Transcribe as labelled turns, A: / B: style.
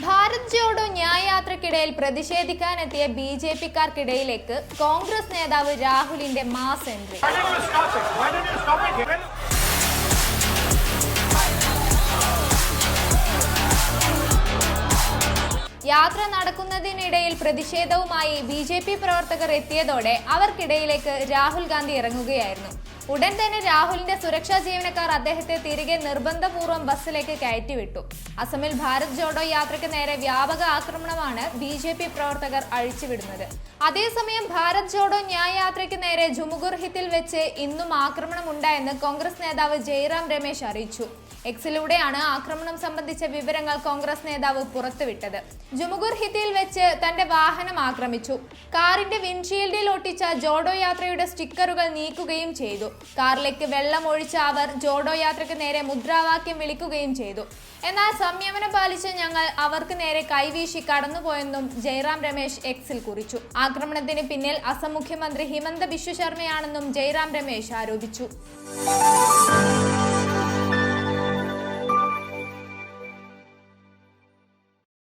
A: ഭാരത് ജോഡോ ന്യായയാത്രക്കിടയിൽ പ്രതിഷേധിക്കാനെത്തിയ B J പിക്കാർക്കിടയിലേക്ക് കോൺഗ്രസ് നേതാവ് രാഹുലിന്റെ മാസ് എൻട്രി. യാത്ര നടക്കുന്നതിനിടയിൽ പ്രതിഷേധവുമായി ബി ജെ പി പ്രവർത്തകർ എത്തിയതോടെ അവർക്കിടയിലേക്ക് രാഹുൽ ഗാന്ധി ഇറങ്ങുകയായിരുന്നു. ഉടൻ തന്നെ രാഹുലിന്റെ സുരക്ഷാ ജീവനക്കാർ അദ്ദേഹത്തെ തിരികെ നിർബന്ധപൂർവം ബസ്സിലേക്ക് കയറ്റിവിട്ടു. അസമിൽ ഭാരത് ജോഡോ യാത്രയ്ക്ക് നേരെ വ്യാപക ആക്രമണമാണ് ബി ജെ പി പ്രവർത്തകർ അഴിച്ചുവിടുന്നത്. അതേസമയം ഭാരത് ജോഡോ ന്യായ യാത്രയ്ക്ക് നേരെ ജുമുഗുർഹിത്തിൽ വെച്ച് ഇന്നും ആക്രമണം ഉണ്ടായെന്ന് കോൺഗ്രസ് നേതാവ് ജയറാം രമേശ് അറിയിച്ചു. എക്സിലൂടെയാണ് ആക്രമണം സംബന്ധിച്ച വിവരങ്ങൾ കോൺഗ്രസ് നേതാവ് പുറത്തുവിട്ടത്. ജുമുഗുർ ഹിത്തിൽ വെച്ച് തന്റെ വാഹനം ആക്രമിച്ചു. കാറിന്റെ വിൻഷീൽഡിൽ ഒട്ടിച്ച ജോഡോ യാത്രയുടെ സ്റ്റിക്കറുകൾ നീക്കുകയും ചെയ്തു. കാറിലേക്ക് വെള്ളം ഒഴിച്ച അവർ ജോഡോ യാത്രയ്ക്ക് നേരെ മുദ്രാവാക്യം വിളിക്കുകയും ചെയ്തു. എന്നാൽ സംയമനം പാലിച്ച് ഞങ്ങൾ അവർക്ക് നേരെ കൈവീശി കടന്നുപോയെന്നും ജയറാം രമേശ് എക്സിൽ കുറിച്ചു. ആക്രമണത്തിന് പിന്നിൽ അസം മുഖ്യമന്ത്രി ഹിമന്ത ബിശ്വശർമ്മയാണെന്നും ജയറാം രമേശ് ആരോപിച്ചു.